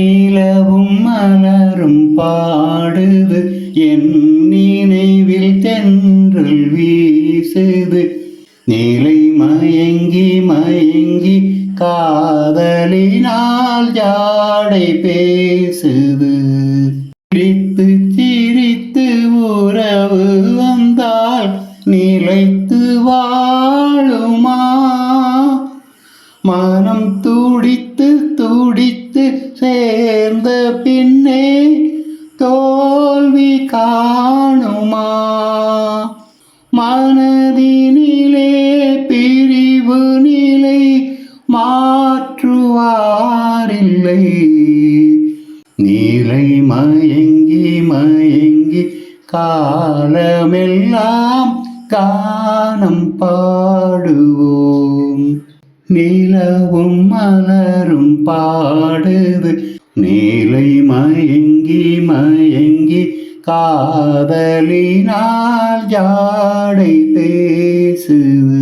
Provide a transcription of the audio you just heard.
நிலவும் மலரும் பாடுது. என் நினைவில் தென்றல் வீசுது. நிலை மயங்கி மயங்கி காதலினால் ஜாடை பேசுது? சிரித்து சிரித்து உறவு வந்தால் நிலைத்து வாழுமா? மனம் துடித்து துடித்து சேர்ந்த பின்னே தோல்வி காணுமா? மனதினிலே பிரிவு நிலை மாற்றுவாரில்லை. நீலை மயங்கி மயங்கி காலமெல்லாம் காணம் பாடுவோம். நிலவும் மலரும் பாடுது. நீலை மயங்கி மயங்கி காதலினால் ஜாடை பேசுது.